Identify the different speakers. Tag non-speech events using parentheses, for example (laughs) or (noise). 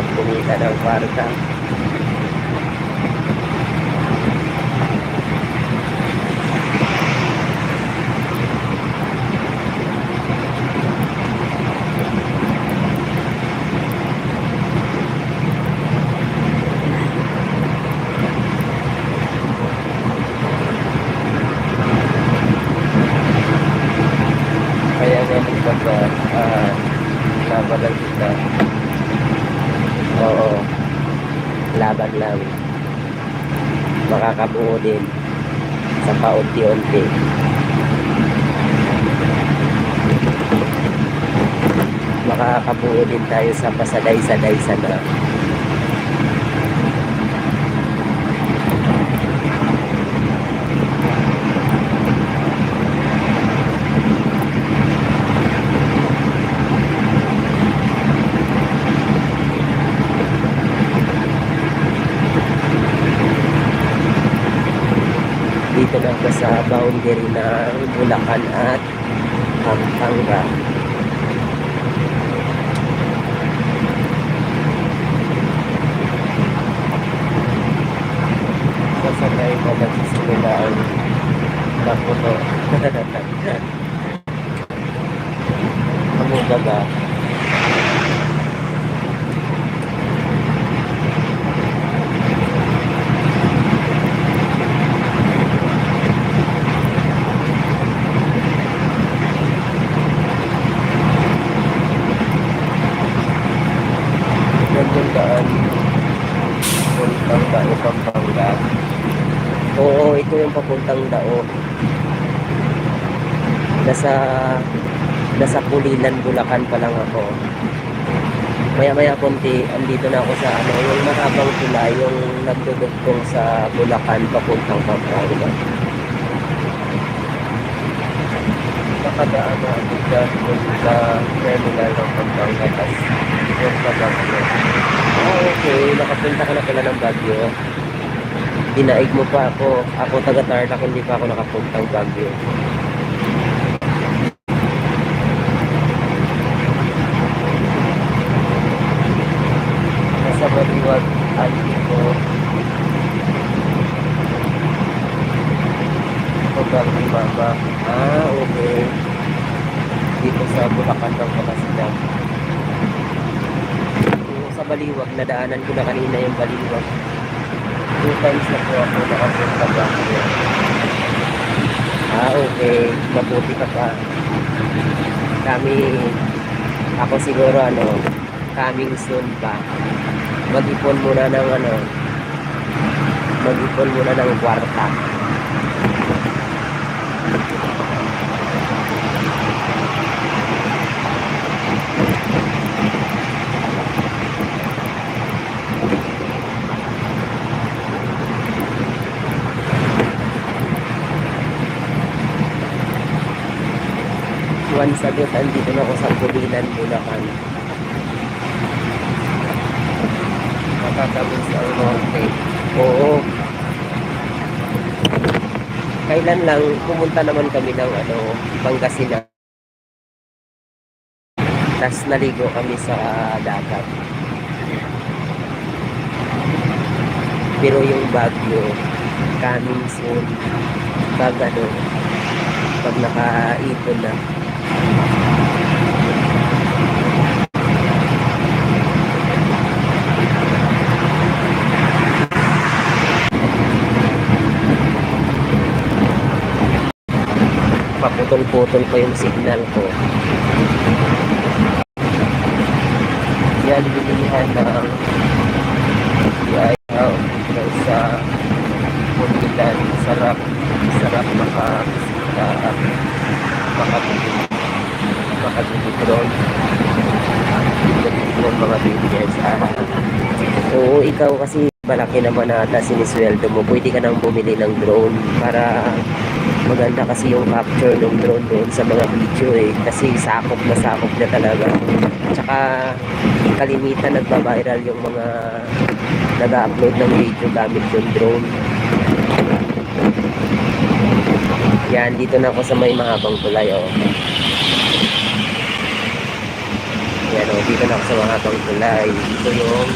Speaker 1: hirap kumita ng kwarta. Kaya ganun ka ba? Ah, laban kita. Oo. Laban lang. Makakabuo din sa paunti-unti. Makakabuo din tayo sa pasaday-saday sana. Dito lang ka sa boundary ng Bulacan at Pampanga. Sasakay ka nagsisimula ang nakuto. Ang (laughs) ba? Daan. Puntang Dao, Pampanga. Oo, ito yung papuntang Dao. Nasa nasa Pulilan, Bulacan pa lang ako. Maya-maya konti, andito na ako sa ano, yung mahabang pula, yung nagdudugtong sa Bulacan papuntang Pampanga. Nakadaan na ako dyan sa terminal ng Pampanga. Tapos yung Baguio. Ah, okay. Nakapunta ka na pala ng Baguio. Dinaig mo pa ako. Ako taga Tarlac, hindi pa ako nakapuntang Baguio. Nasa Baliwag, Antico. Pagbabi Mama. Ah, okay. Dito sa Bulacan ng Kapasidan. Baliwag, nadaanan ko na kanina yung Baliwag. Two times na po ako nakapunta ba. Ah, okay. Mabuti ka pa. Kami, ako siguro ano, coming soon pa. Mag-ipon muna ng ano, mag-ipon muna ng kwarta. One sagot, andito na ako sa Pulilan, Bulacan. Makakabis ang norte. Oo. Kailan lang, pumunta naman kami ng ano, Pangasinan. Tapos naligo kami sa dagat. Pero yung Baguio, coming soon. Pag ano, pag nakaipon na. Paputol-putol pa yung signal ko. Yan, bilihan ng ayaw sa Pulilan. Sarap, sarap makakisita at makabili. Makabili doon. Ng mga BTS. Ah, Oo, ikaw kasi malaki naman ata sinisweldo mo. Pwede ka nang bumili ng drone para maganda kasi yung capture ng drone doon sa mga video eh. Kasi sakop na sakop na talaga. Tsaka kalimitan nagba-viral yung mga nag-upload ng video gamit yung drone. Yan, dito na ako sa may mahabang tulay oh. Yan o, dito na ako sa mga tulay. Dito yung